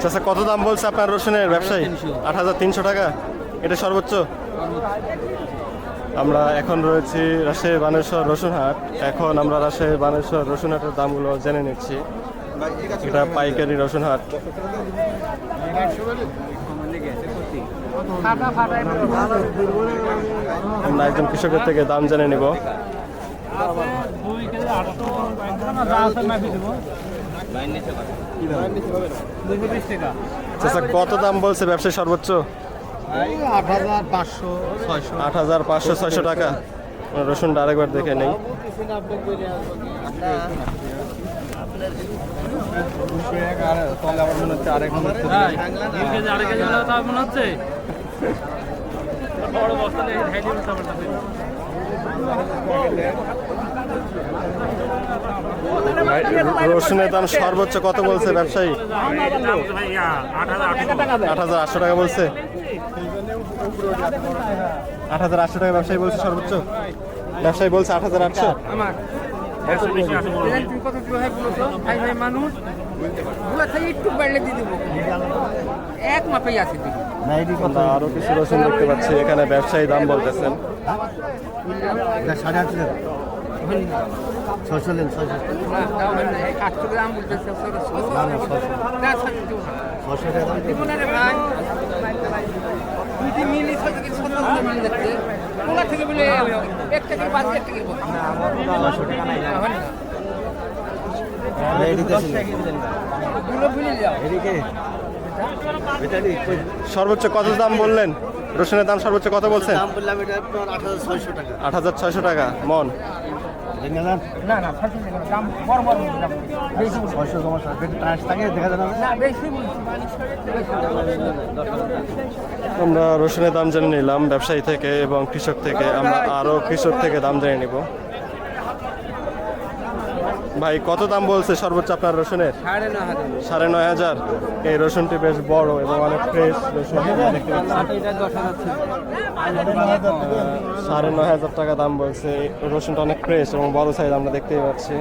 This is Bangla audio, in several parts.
চাচা কত দাম বলছে আপনার রসুনের ব্যবসায়ী? আট হাজার তিনশো টাকা। এটা সর্বোচ্চ? আমরা এখন রয়েছি রাজশাহী বানেশ্বর রসুন হাট। এখন আমরা রাজশাহী বানেশ্বর রসুন হাটের দামগুলো জেনে নিচ্ছি। এটা পাইকারি রসুন হাট। আমরা একজন কৃষকের থেকে দাম জেনে নিব। চাচা কত দাম বলছে ব্যবসায়ী সর্বোচ্চ? আট হাজার পাঁচশো ছয়শো। টাকা। রসুনটা আরেকবার দেখে নেই। দুশো এক রসুনের দাম সর্বোচ্চ কত বলছে ব্যবসায়ী? আট হাজার আটশো টাকা বলছে। আট হাজার আটশো টাকা ব্যবসায়ী বলছে সর্বোচ্চ। ব্যবসায়ী বলছে আট হাজার আটশো। আরও কিছু রসুন দেখতে পাচ্ছি, এখানে ব্যবসায়ী দাম বলতেছেন। টাকা দুইটি মিলি থেকে যাচ্ছে থেকে বলে এক থেকে পাঁচ সর্বোচ্চ কত দাম বললেন রসুনের দাম সর্বোচ্চ কত বলছেন আট হাজার ছয়শো টাকা মন। জেনে যান না না ছয়শো টাকা দাম বড় বড় দাম বেশি বলছি। ছয়শো সমস্যা ট্রান্স থাকে দেখা যায় না না বেশি আমরা রসুনের দাম জেনে নিলাম ব্যবসায়ী থেকে এবং কৃষক থেকে। আমরা আরও কৃষক থেকে দাম জেনে নিব। ভাই কত দাম বলছে সর্বোচ্চ আপনার রসুনের? সাড়ে নয় হাজার। এই রসুনটি বেশ বড় এবং অনেক ফ্রেশ রসুন। সাড়ে নয় হাজার টাকা দাম বলছে। রসুনটা অনেক ফ্রেশ এবং বড় সাইজ আমরা দেখতেই পাচ্ছি।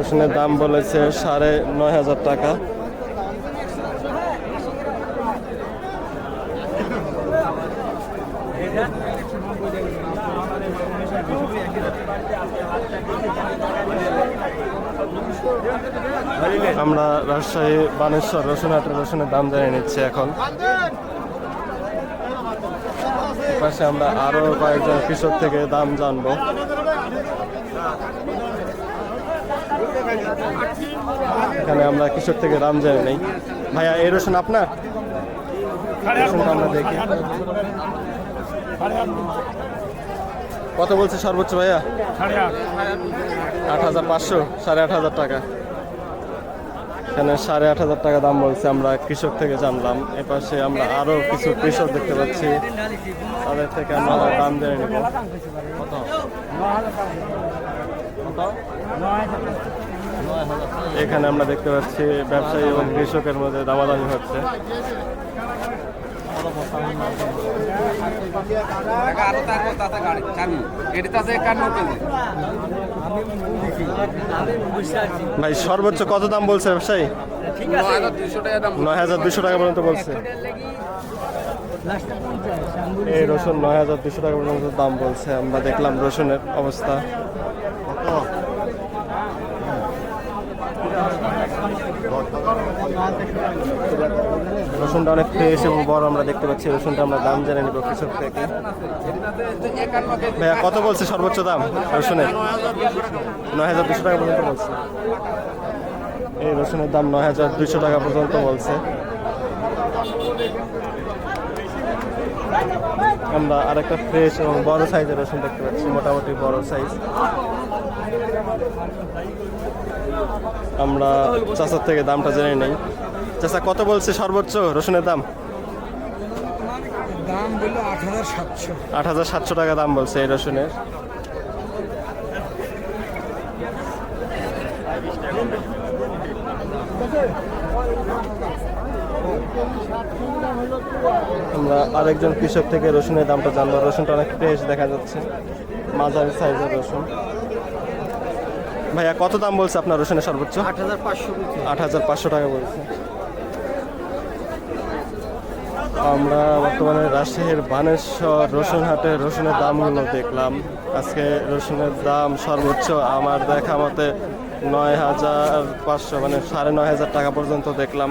রসুনের দাম বলেছে সাড়ে নয় হাজার টাকা। আমরা রাজশাহী বানেশ্বর রসুন রসুনের দাম জানিয়ে নিচ্ছি এখন। পাশে আমরা আরও কয়েকজন কৃষক থেকে দাম জানব। এখানে আমরা কৃষক থেকে দাম জেনে নেই। ভাইয়া, এই রসুন আপনার? রসুনটা আমরা দেখি। কত বলছে সর্বোচ্চ ভাইয়া? আট। হাজার পাঁচশো সাড়ে আট হাজার টাকা। এখানে সাড়ে আট হাজার টাকা দাম বলছে আমরা কৃষক থেকে জানলাম। এপাশে আমরা আরও কিছু কৃষক দেখতে পাচ্ছি। তাদের থেকে আমরা দাম জেনে নেব। কত? এখানে আমরা দেখতে পাচ্ছি ব্যবসায়ী এবং কৃষকের মধ্যে দামাদামি হচ্ছে। ভাই, সর্বোচ্চ কত দাম বলছে ব্যবসায়ী? নয় হাজার দুশো টাকা পর্যন্ত বলছে। এই রসুন নয় হাজার দুশো টাকা পর্যন্ত দাম বলছে। আমরা দেখলাম রসুনের অবস্থা। রসুনটা অনেক ফ্রেশ এবং বড় আমরা দেখতে পাচ্ছি। রসুনটা আমরা দাম জেনে নিব কৃষক থেকে। ভাইয়া, কত বলছে সর্বোচ্চ দাম রসুনের? নয় হাজার দুশো টাকা পর্যন্ত বলছে। এই রসুনের দাম নয় হাজার দুশো টাকা পর্যন্ত বলছে। আমরা আরেকটা ফ্রেশ এবং বড় সাইজের রসুন দেখতে পাচ্ছি, মোটামুটি বড় সাইজ আমরা চাচার থেকে দামটা জেনে নেই। চাচা কত বলছে সর্বোচ্চ রসুনের দাম? দাম বলল আট হাজার সাতশো। আট হাজার সাতশো টাকা দাম বলছে এই রসুনের। আমরা আরেকজন কৃষক থেকে রসুনের দামটা জানব। রসুনটা অনেক ফ্রেশ দেখা যাচ্ছে। মাঝারি সাইজের রসুন। ভাইয়া কত দাম বলছে আপনার রসুনের সর্বোচ্চ? আট হাজার পাঁচশো আট হাজার পাঁচশো টাকা বলছে। আমরা বর্তমানে রাজশাহীর বানেশ্বর রসুন হাটে রসুনের দামগুলো দেখলাম। আজকে রসুনের দাম সর্বোচ্চ আমার দেখা মতে নয় হাজার পাঁচশো মানে সাড়ে নয় হাজার টাকা পর্যন্ত দেখলাম।